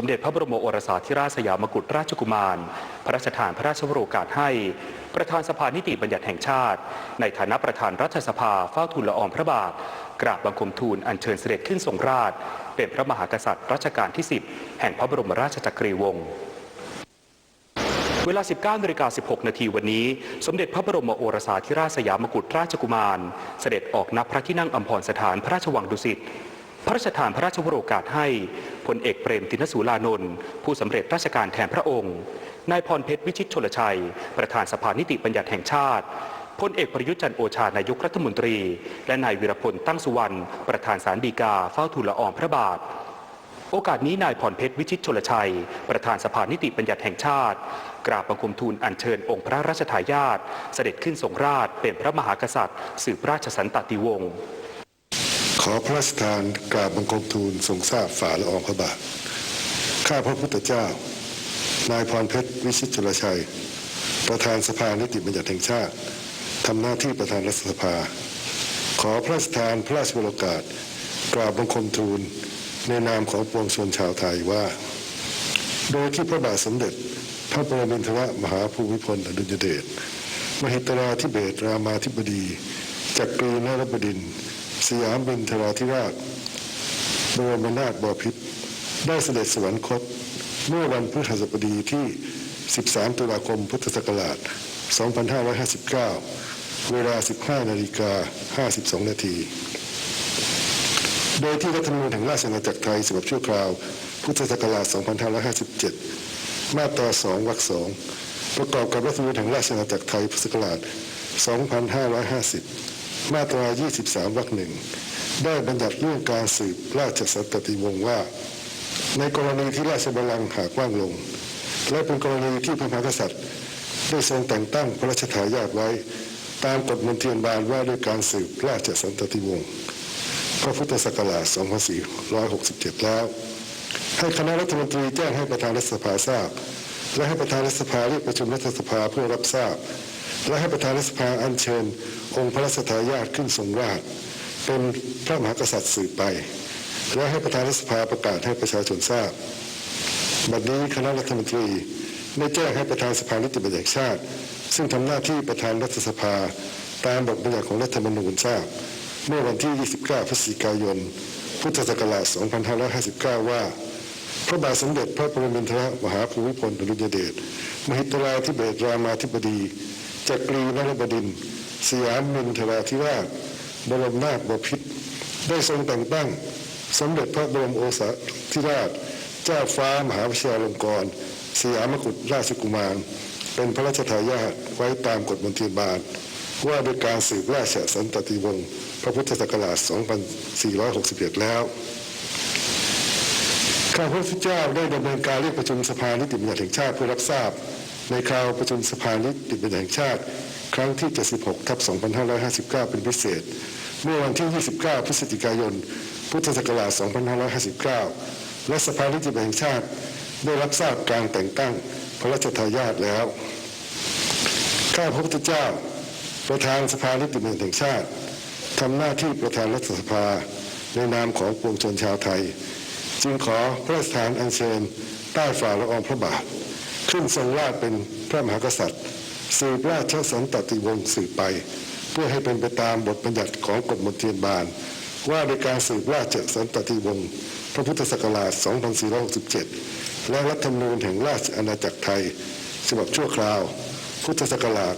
สมเด็จพระบรมโอรสาธิราชสยามกุฎราชกุมาร พระราชทานพระราชวโรกาสให้ ประธานสภานิติบัญญัติแห่งชาติ ในฐานะประธานรัฐสภาเฝ้าทูลละอองพระบาท กราบบังคมทูลอัญเชิญเสด็จขึ้นทรงราช เป็นพระมหากษัตริย์รัชกาลที่ 10 แห่งพระบรมราชจักรีวงศ์เวลา 19นาฬิกา16 นาทีวันนี้ สมเด็จพระบรมโอรสาธิราชสยามกุฎราชกุมาร เสด็จออกนับพระที่นั่งอัมพรสถานพระราชวังดุสิต พระราชทานพระราชวโรกาสให้พลเอกเปรมตินสูลานนท์ผู้สำเร็จราชการแทนพระองค์ นายพรเพชรวิชิตชลชัย ประธานสภานิติบัญญัติแห่งชาติพลเอกประยุทธ์จันโอชานายกรัฐมนตรี และนายวิรพลตั้งสุวรรณประธานสารดีกาเฝ้าทูลละอองพระบาท โอกาสนี้นายพรเพชรวิชิตชลชัย ประธานสภานิติบัญญัติแห่งชาติ กราบบังคมทูลอัญเชิญองค์พระราชทายาทเสด็จขึ้นทรงราชเป็นพระมหากษัตริย์ สืบราชสันตติวงศ์ ขอพระราชทานกราบบังคมทูลทรงทราบฝ่าละอองพระบาท ข้าพระพุทธเจ้า นายพรเพชรวิชิตชลชัย ประธานสภานิติบัญญัติแห่งชาติทำหน้าที่ประธานรัฐสภา ขอพระราชทานพระราชวโรกาส กราบบังคมทูลในนามของปวงชนชาวไทยว่า โดยที่พระบาทสมเด็จ พระปรมินทรมหาภูมิพลอดุลยเดชมหิตราธิเบศรามาธิบดีจักรีนรบดิน สยามบินทราธิราชบรมนาถบพิตรได้เสด็จสวรรคต เมื่อวันพฤหัสบดีที่ 13 ตุลาคมพุทธศักราช 2559 เวลา 15 นาฬิกา 52 นาที โดยที่รัฐธรรมนูญแห่งราชอาณาจักรไทยฉบับชั่วคราว พุทธศักราช 2557 มาตรา 2 วรรค 2 ประกอบกับรัฐธรรมนูญแห่งราชอาณาจักรไทยพุทธศักราช 2550 มาตรา 23 วรรคหนึ่งได้บัญญัติเรื่องการสืบราชสันตติวงศ์ว่า ในกรณีที่ราชบัลลังก์หากว่างลง และเป็นกรณีที่พระมหากษัตริย์ ได้ทรงแต่งตั้งพระราชทายาทไว้ ตามกฎมนเทียนบานว่าด้วยการสืบราชสันตติวงศ์พระพุทธศักราช 2467 แล้ว ให้คณะรัฐมนตรีแจ้งให้ประธานรัฐสภาทราบ และให้ประธานรัฐสภาเรียกประชุมรัฐสภาเพื่อรับทราบ และให้ประธานรัฐสภาอัญเชิญ องค์พระราชทายาทขึ้นทรงราชเป็นพระมหากษัตริย์สืบไป และให้ประธานรัฐสภาประกาศให้ประชาชนทราบ บัดนี้คณะรัฐมนตรีได้แจ้งให้ประธานสภานิติบัญญัติแห่งชาติ ซึ่งทำหน้าที่ประธานรัฐสภาตามบทบัญญัติของรัฐธรรมนูญทราบ เมื่อวันที่ 29 พฤศจิกายน พุทธศักราช 2559 ว่า พระบาทสมเด็จพระปรมินทรมหาภูมิพลอดุลยเดชมหิตราธิเบศรามาธิบดีจักรีนรบดิน สยามมินทราธิราชบรมนาถบพิตรได้ทรงแต่งตั้งสมเด็จพระบรมโอสาธิราช เจ้าฟ้ามหาวิชาลงกรณ์สยามกุฎราชกุมาร เป็นพระราชทายาทไว้ตามกฎมนเทีบานว่าด้วยการสืบราชสันตติวงศ์พระพุทธศักราช 2461 แล้ว ข้าพระพุทธเจ้าได้ดำเนินการเรียกประชุมสภานิติบัญญัติแห่งชาติเพื่อรับทราบ ในคราวประชุมสภานิติบัญญัติแห่งชาติ ครั้งที่ 76ทับ2559 เป็นพิเศษ เมื่อวันที่ 29 พฤศจิกายน พุทธศักราช 2559 และสภานิติบัญญัติแห่งชาติ ได้รับทราบการแต่งตั้งพระราชทายาทแล้ว ข้าพระพุทธเจ้า ประธานสภานิติบัญญัติแห่งชาติทำหน้าที่ประธานรัฐสภาในนามของปวงชนชาวไทย จึงขอพระราชทานอัญเชิญใต้ฝ่าละอองพระบาท ขึ้นทรงราชเป็นพระมหากษัตริย์ สืบราชสันตติวงศ์สืบไป เพื่อให้เป็นไปตามบทบัญญัติของกฎมนเทียนบานว่าในการสืบราชสันตติวงศ์พระพุทธศักราช 2467 และรัฐธรรมนูญแห่งราชอาณาจักรไทยฉบับชั่วคราว พุทธศักราช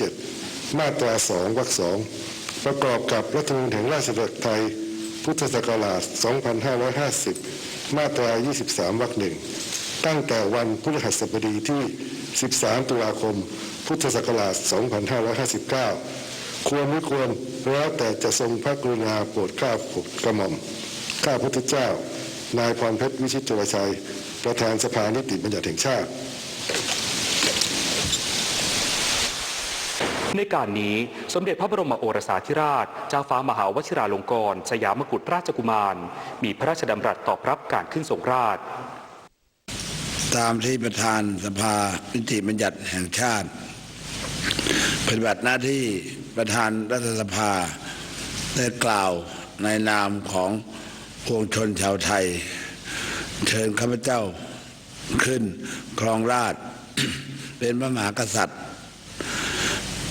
2557 มาตรา 2 วรรค 2 ประกอบกับรัฐธรรมนูญแห่งราชอาณาจักรไทย พุทธศักราช 2550 มาตรา 23 วรรคหนึ่งตั้งแต่วันพฤหัสบดีที่ 13 ตุลาคม พุทธศักราช 2559 ควรไม่ควรแล้วแต่จะทรงพระกรุณาโปรดเกล้าโปรดกระหม่อม ข้าพุทธเจ้า นายพรเพชรวิชิตจุลชัย ประธานสภานิติบัญญัติแห่งชาติในการนี้ สมเด็จพระบรมโอรสาธิราช เจ้าฟ้ามหาวชิราลงกรณ์สยามกุฎราชกุมาร มีพระราชดำรัสตอบรับการขึ้นทรงราช ตามที่ประธานสภานิติบัญญัติแห่งชาติปฏิบัติหน้าที่ประธานรัฐสภาได้กล่าวในนามของพวงชนชาวไทย เชิญข้าพเจ้าขึ้นครองราช เป็นพระมหากษัตริย์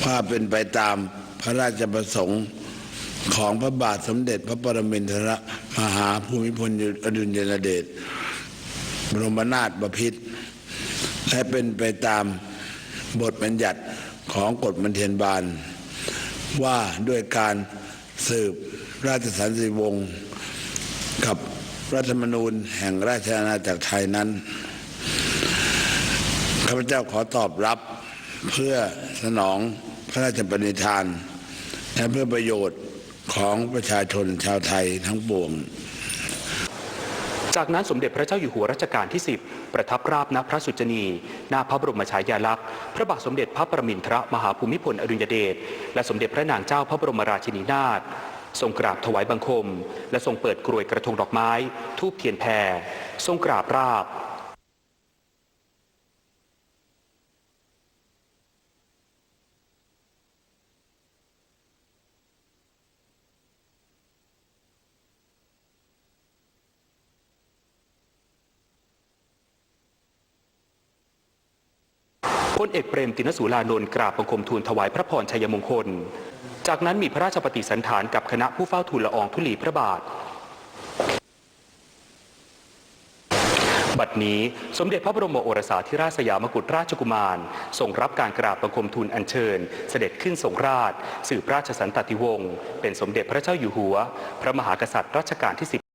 ว่าเป็นไปตามพระราชประสงค์ของพระบาทสมเด็จพระปรมินทรมหาภูมิพลอดุลยเดชบรมนาถบพิตรและเป็นไปตามบทบัญญัติของกฎบันเทียนบาล ว่าด้วยการสืบราชสันติวงศ์กับรัฐธรรมนูญแห่งราชอาณาจักรไทยนั้นข้าพเจ้าขอตอบรับเพื่อสนอง พระราชปณิธาน และเพื่อประโยชน์ของประชาชนชาวไทยทั้งปวง จากนั้นสมเด็จพระเจ้าอยู่หัวรัชกาลที่ 10 ประทับราบณพระสุจนีหน้าพระบรมฉายาลักษณ์พระบาทสมเด็จพระประมินทรมหาภูมิพลอดุลยเดชและสมเด็จพระนางเจ้าพระบรมราชินีนาถทรงกราบถวายบังคม และทรงเปิดกรวยกระทงดอกไม้ ทูบเทียนแพรทรงกราบราบ พลเอกเปรมตินสูลานนท์กราบบังคมทูลถวายพระพรชัยมงคล จากนั้นมีพระราชปฏิสันถานกับคณะผู้เฝ้าทูลละอองธุลีพระบาท บัดนี้สมเด็จพระบรมโอรสาธิราชสยามกุฎราชกุมารทรงรับการกราบบังคมทูลอัญเชิญ เสด็จขึ้นทรงราช สืบราชสันตติวงศ์เป็นสมเด็จพระเจ้าอยู่หัว พระมหากษัตริย์รัชกาลที่ 10